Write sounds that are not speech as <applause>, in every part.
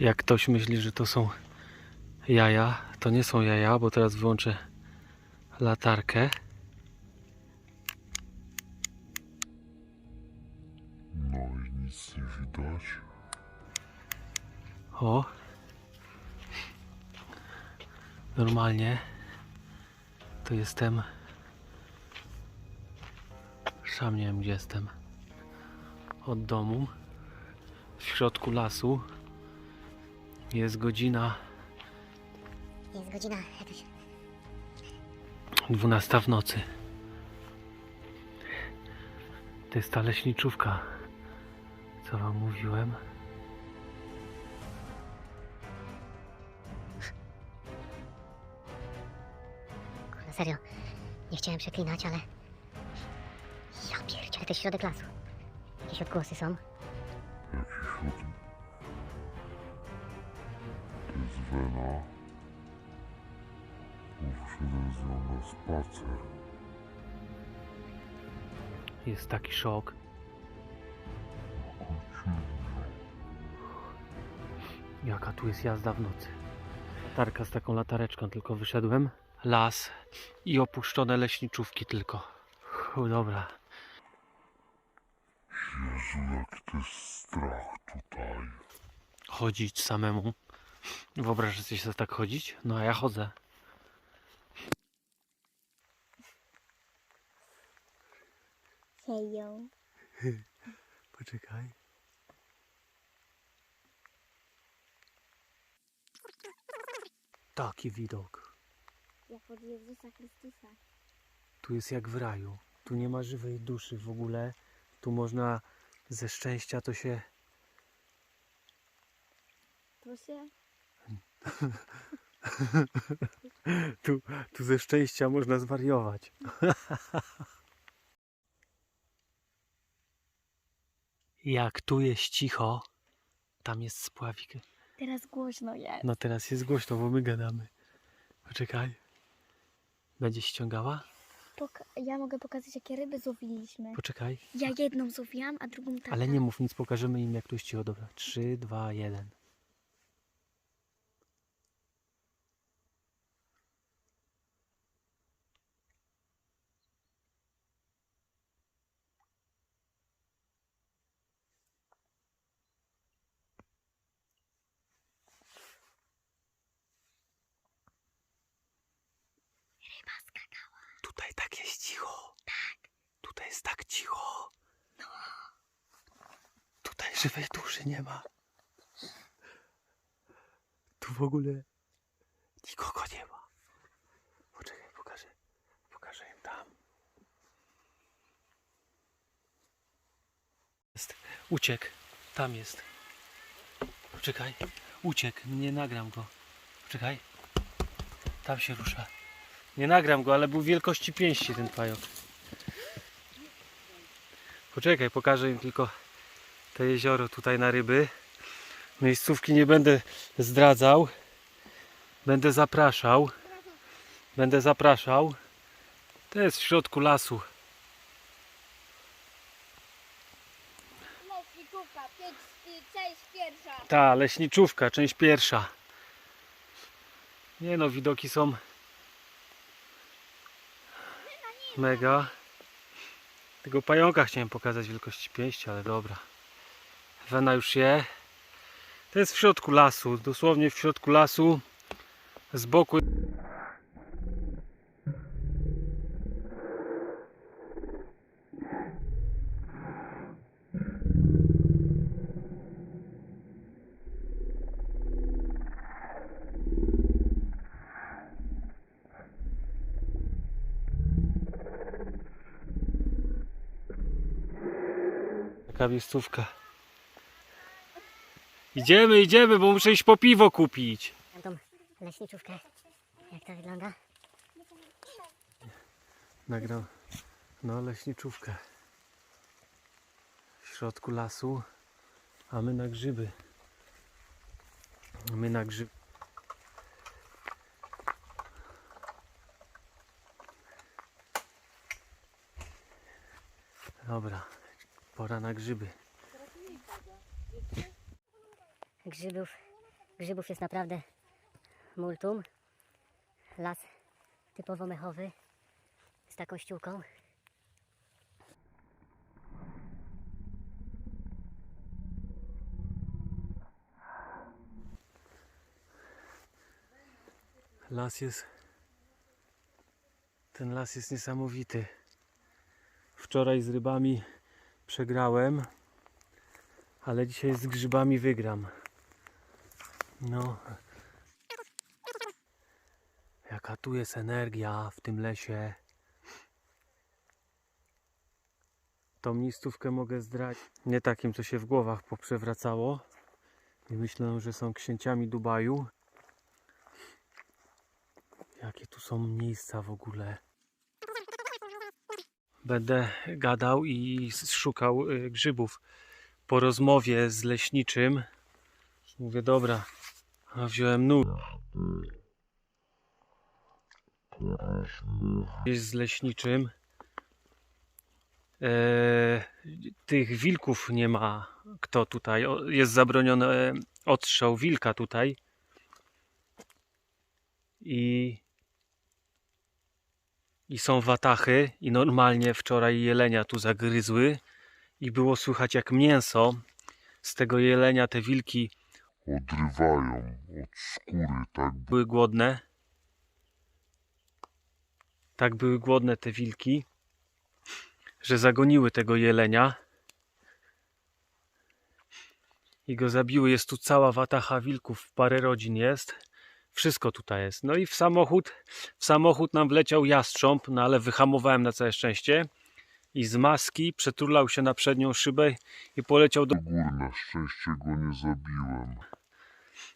Jak ktoś myśli, że to są jaja, to nie są jaja, bo teraz wyłączę latarkę. No i nic nie widać. O. Normalnie to jestem. Sam nie wiem gdzie jestem. Od domu. W środku lasu. Jest godzina Jest godzina jakaś. 12 w nocy. To jest ta leśniczówka, co wam mówiłem. Kurde, serio. Nie chciałem przeklinać, ale... Ja pierdzielę, to jest środek lasu. Jakieś odgłosy są. Jakiś Wena. Wyszedłem z nią na spacer. Jest taki szok. Jaka tu jest jazda w nocy. Tarka z taką latareczką, tylko wyszedłem. Las i opuszczone leśniczówki tylko. U, dobra. Jezu, jaki to jest strach tutaj. Chodzić samemu. Wyobrażacie sobie tak chodzić? No a ja chodzę. Hejo. <laughs> Poczekaj. Taki widok. Jak od Jezusa Chrystusa. Tu jest jak w raju. Tu nie ma żywej duszy w ogóle. Tu można ze szczęścia to się. To się... <laughs> Tu, tu ze szczęścia można zwariować. <laughs> jak tu jest cicho, tam jest spławik. Teraz głośno jest. No teraz jest głośno, bo my gadamy. Poczekaj. Będzie ściągała? Poka- ja mogę pokazać, jakie ryby złowiliśmy. Poczekaj. Ja jedną złowiłam, a drugą tata. Ale nie mów nic, pokażemy im jak tu jest cicho. Dobra. 3, 2, 1. Ryba skakała. Tutaj tak jest cicho. Tak. Tutaj jest tak cicho. Tutaj żywej duszy nie ma. Tu w ogóle nikogo nie ma. Poczekaj, pokażę. Pokażę im tam. Jest. Uciekł. Tam jest. Poczekaj. Uciekł. Nie nagram go. Poczekaj. Tam się rusza. Nie nagram go, ale był wielkości pięści ten pająk. Poczekaj, pokażę im tylko to jezioro tutaj na ryby. Miejscówki nie będę zdradzał. Będę zapraszał. Będę zapraszał. To jest w środku lasu. Leśniczówka, część pierwsza. Ta, leśniczówka, część pierwsza. Nie no, widoki są mega. Tego pająka chciałem pokazać wielkości pięści, ale dobra. Wena już je. To jest w środku lasu, dosłownie w środku lasu. Z boku. Taka miejscówka. Idziemy, idziemy, bo muszę iść po piwo kupić. Tam tą leśniczówkę. Jak to wygląda? Nagram no leśniczówkę w środku lasu, a my na grzyby. My na grzyby. Dobra, pora na grzyby. Grzybów Grzybów jest naprawdę multum. Las typowo mechowy z taką ściółką. Las jest. Ten las jest niesamowity. Wczoraj z rybami przegrałem, ale dzisiaj z grzybami wygram. No. Jaka tu jest energia w tym lesie. Tą miejscówkę mogę zdradzić. Nie takim, co się w głowach poprzewracało. I myślę, że są księciami Dubaju. Jakie tu są miejsca w ogóle. Będę gadał i szukał y, grzybów. Po rozmowie z leśniczym mówię, dobra, wziąłem nóż. Z leśniczym. E, tych wilków nie ma kto tutaj. Jest zabroniony odstrzał wilka tutaj. I i są watachy i normalnie wczoraj jelenia tu zagryzły i było słychać jak mięso z tego jelenia te wilki Odrywają od skóry, tak były głodne. Tak były głodne te wilki, że zagoniły tego jelenia i go zabiły. Jest tu cała watacha wilków, parę rodzin jest. Wszystko tutaj jest. No i w samochód, w samochód nam wleciał jastrząb, no ale wyhamowałem na całe szczęście. I z maski przeturlał się na przednią szybę i poleciał do góry. Na szczęście go nie zabiłem.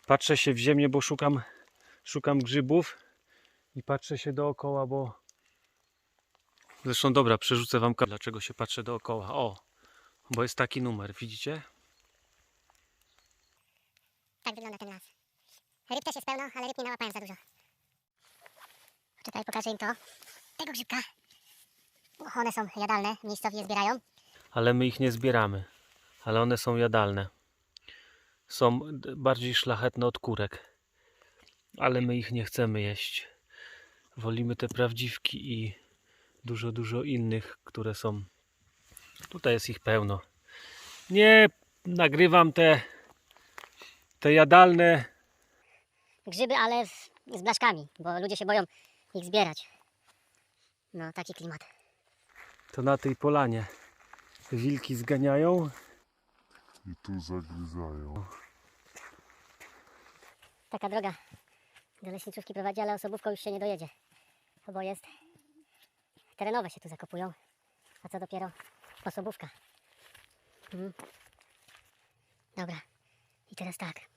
patrzę się w ziemię, bo szukam, szukam grzybów i patrzę się dookoła, bo zresztą dobra, przerzucę wam dlaczego się patrzę dookoła. O, bo jest taki numer, widzicie? Tak wygląda ten las. Ryb też jest ale ryb nie nałapałem za dużo. Czekaj, pokażę im to. Tego grzybka. One są jadalne, miejscowi je zbierają. Ale my ich nie zbieramy, ale one są jadalne. Są bardziej szlachetne od kurek, ale my ich nie chcemy jeść. Wolimy te prawdziwki i dużo, dużo innych, które są. Tutaj jest ich pełno. Nie nagrywam te, te jadalne, Grzyby, ale z, z blaszkami, bo ludzie się boją ich zbierać. No, taki klimat. to na tej polanie. Wilki zganiają, I tu zagryzają. Taka droga do leśniczówki prowadzi, ale osobówką już się nie dojedzie. Bo jest terenowe się tu zakopują. A co dopiero osobówka. Mhm. Dobra. I teraz tak.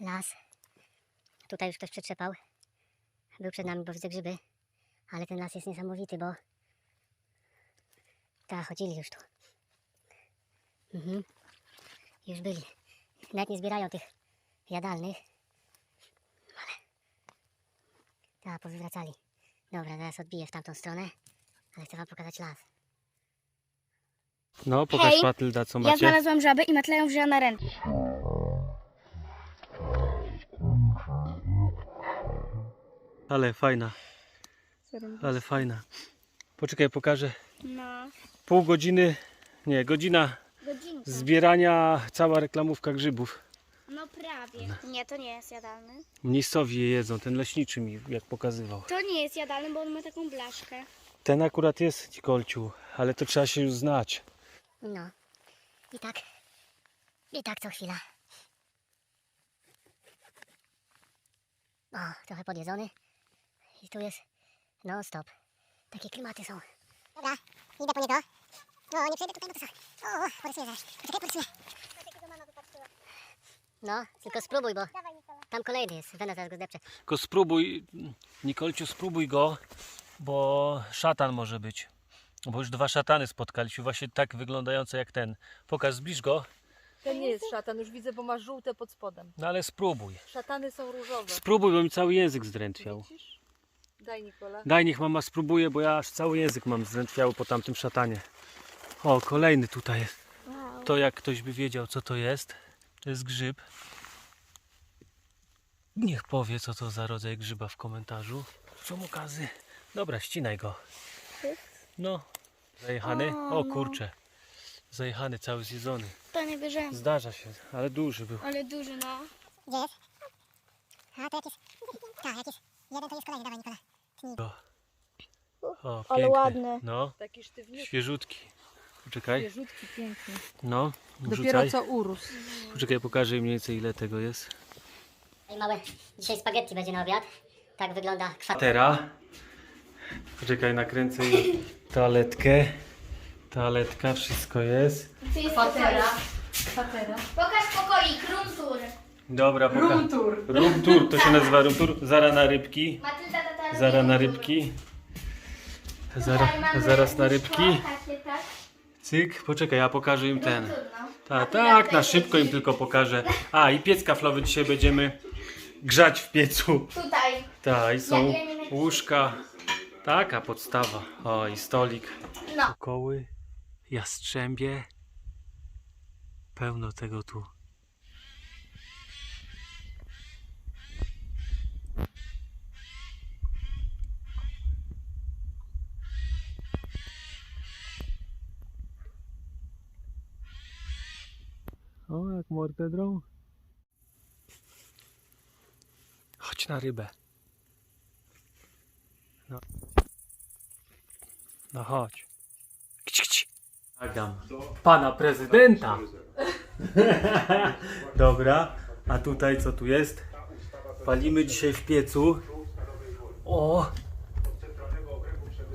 Las. Tutaj już ktoś przetrzepał. Był przed nami, bo widzę grzyby. Ale ten las jest niesamowity, bo... Tak, chodzili już tu. Mhm. Już byli. Nawet nie zbierają tych jadalnych. Ale... Tak, powywracali. Dobra, teraz odbiję w tamtą stronę. Ale chcę wam pokazać las. No, pokaż Hej, Matylda, co Ja macie. znalazłam żabę i matlają wzięła na rękę. Ale fajna, ale fajna. Poczekaj, pokażę. No, Pół godziny, nie, godzina godzinka. zbierania, cała reklamówka grzybów. No prawie. Nie, to nie jest jadalny. Miejscowi je jedzą, ten leśniczy mi jak pokazywał. To nie jest jadalny, bo on ma taką blaszkę. Ten akurat jest ci kolciu, ale to trzeba się już znać. No. I tak. I tak co chwila. O, trochę podjedzony. I tu jest non stop. Takie klimaty są. Dobra, idę po niego. O, nie przejdę tutaj, bo to co? O, porysuję zaraz. Poczekaj, porysuję. No, tylko spróbuj, bo tam kolejny jest. Będę zaraz go zdepczę. Tylko spróbuj, Nikolciu, spróbuj go, bo szatan może być. Bo już dwa szatany spotkaliśmy, właśnie tak wyglądające jak ten. Pokaż, zbliż go, To nie jest szatan, już widzę, bo ma żółte pod spodem. no ale spróbuj. Szatany są różowe. Spróbuj, bo mi cały język zdrętwiał. Widzisz? Daj Nikola. Daj, niech mama spróbuje, bo ja aż cały język mam zdrętwiały po tamtym szatanie. O, kolejny tutaj jest. To jak ktoś by wiedział, co to jest, to jest grzyb. niech powie, co to za rodzaj grzyba w komentarzu. Są okazy. Dobra, ścinaj go. No, zajechany. O kurczę. Zajechany, cały zjedzony. To nie bierzemy. Zdarza się, ale duży był. Ale duży, no. Gdzie jest? A, to jakiś... Tak, jakiś... Jeden to jest kolejny, dawaj Nikola. O, Ale piękny. ładny. No, Taki sztywniutki, świeżutki. Poczekaj. świeżutki, piękny. No, Dopiero wrzucaj. co urósł. Poczekaj, pokażę im mniej więcej ile tego jest. Ej, małe, dzisiaj spaghetti będzie na obiad. Tak wygląda kwatera. Patera. Poczekaj, nakręcę jej toaletkę. Toaletka, wszystko jest. Tu jest. Patera. Pokaż pokoik, room tour. Dobra, poka- Room tour. Room tour, to się nazywa room tour. Zara na rybki. Tata Zara na rybki. Zara, zaraz na rybki. Tak? Cyk, poczekaj, ja pokażę im ten. No. Tak, Matylda tak, na szybko im tylko pokażę. A, i piec kaflowy dzisiaj będziemy grzać w piecu. Tutaj. Tak, i są łóżka. Taka podstawa. O, i stolik. No. Jastrzębie. Pełno tego tu. O, jak mordę drą. Na rybę. No. No chodź. Kci, kci. Agam. Pana prezydenta. <laughs> Dobra. A tutaj co tu jest? Palimy dzisiaj w piecu. O!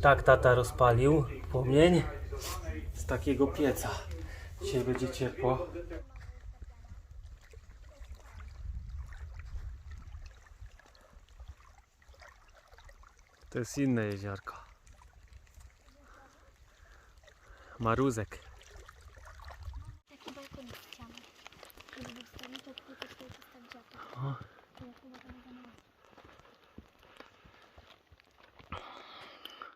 Tak tata rozpalił płomień z takiego pieca. Dzisiaj będzie ciepło. To jest inne jeziorko. Maruzek.